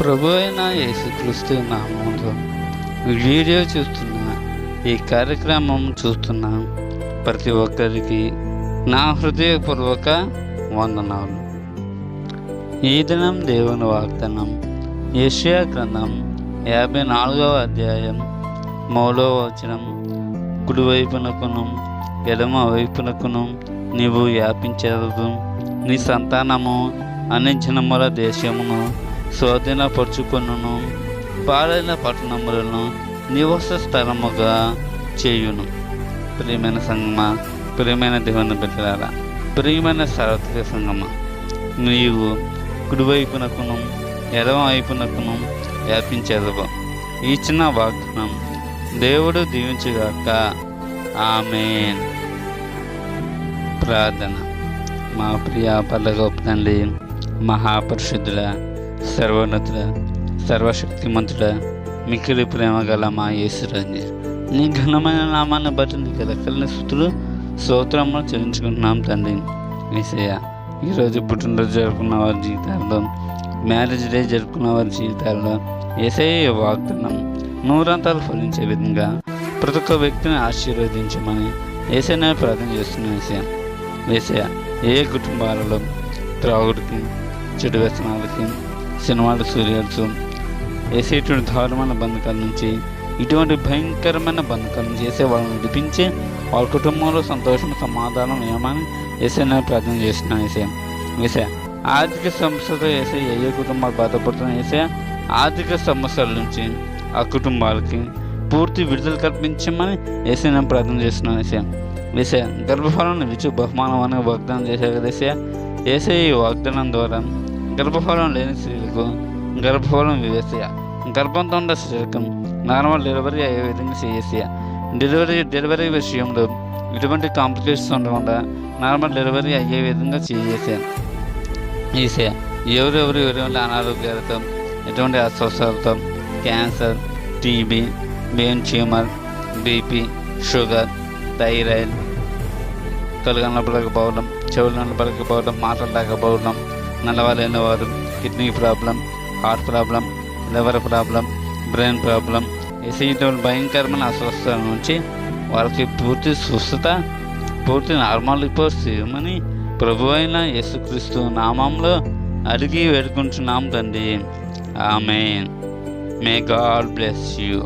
ప్రభు అయిన యేసుక్రీస్తు నామంలో వీడియో చూస్తున్న ఈ కార్యక్రమం చూస్తున్న ప్రతి ఒక్కరికి నా హృదయపూర్వక వందనాలు. ఈ దినం దేవుని వాగ్దానం ఏషియా గ్రంథం యాభై నాలుగవ అధ్యాయం మూడవ వచనం. కుడివైపునకును ఎడమ వైపునకును నీవు వ్యాపించదు. నీ సంతానము అన్ని జనముల దేశమును స్వాధీనపరుచుకొనును పాలైన పట్టణములను నివాస స్థలముగా చేయును. ప్రియమైన సంగమ ప్రియమైన దేవుని బిడ్డలారా ప్రియమైన సార్వత్రిక సంగమ నీవు కుడివైపునకును ఎడమ వైపునకును వ్యాపించేదవు. ఈ చిన్న వాగ్దానం దేవుడు దీవించుగాక. ఆమెన్. ప్రార్థన. మా ప్రియ పల్లగొప్ప తండ్రి మహాపరిశుద్ధుల సర్వోన్నతుల సర్వశక్తిమంతుడ మిక్కిలి ప్రేమ గల మా యేసురాజు నీ ఘనమైన నామాన్ని బట్టి నీకు లెక్కలని స్థుతులు స్తోత్రములు చెల్లించుకుంటున్నాం తండ్రి. ఏసయ్య ఈరోజు పుట్టినరోజు జరుపుకున్న వారి జీవితాల్లో మ్యారేజ్ డే జరుపుకున్న వారి జీవితాల్లో ఏసయ్య వాగ్దానం నూరంతాలు ఫలించే విధంగా ప్రతి ఒక్క వ్యక్తిని ఆశీర్వదించమని ఏసైనా ప్రార్థన చేస్తున్నాం ఏసయ్య. వేసయ ఏ కుటుంబాలలో త్రాగుడికి చెడు వ్యసనాలకి సినిమాలు సీరియల్స్ వేసేటువంటి దారుణమైన బంధకాల నుంచి ఇటువంటి భయంకరమైన బంధకాలను చేసే వాళ్ళని విడిపించి వాళ్ళ కుటుంబంలో సంతోషం సమాధానం ఏమని వేసేనా ప్రార్థన చేస్తున్నాను వేసే వేసే ఆర్థిక సమస్యతో వేసే ఏ ఏ కుటుంబాలు బాధపడుతున్నా వేసే ఆర్థిక సమస్యల నుంచి ఆ కుటుంబాలకి పూర్తి విడుదల కల్పించమని వేసే నేను ప్రార్థన చేస్తున్నాను వేసే వేసే గర్భఫలం విచ్చు బహుమానం అనే వాగ్దానం చేశారు కదా వేసే వేసే ఈ వాగ్దానం ద్వారా గర్భఫలం లేని స్త్రీలకు గర్భఫలం వేసేయ గర్భంతో ఉన్న స్త్రీలకు నార్మల్ డెలివరీ అయ్యే విధంగా చేసేయ. డెలివరీ డెలివరీ విషయంలో ఎటువంటి కాంప్లికేషన్స్ ఉండకుండా నార్మల్ డెలివరీ అయ్యే విధంగా చేసేయ. ఈసే ఎవరెవరు ఎటువంటి అనారోగ్యాలతో ఎటువంటి అస్వస్థతలతో cancer TB brain tumour BP sugar thyroid కళ్ళు కనపడకపోవడం చెవులు కనపడకపోవడం మాట్లాడలేకపోవడం నల్లవారైన వారు kidney problem heart problem liver problem brain problem ఇటువంటి భయంకరమైన అస్వస్థత నుంచి వాళ్ళకి పూర్తి స్వస్థత పూర్తి నార్మల్ రిపోర్ట్స్ ఇవ్వమని ప్రభు అయిన యేసుక్రీస్తు నామంలో అడిగి వేడుకుంటున్నాం తండ్రి. ఆమె మే గాడ్ బ్లెస్ యూ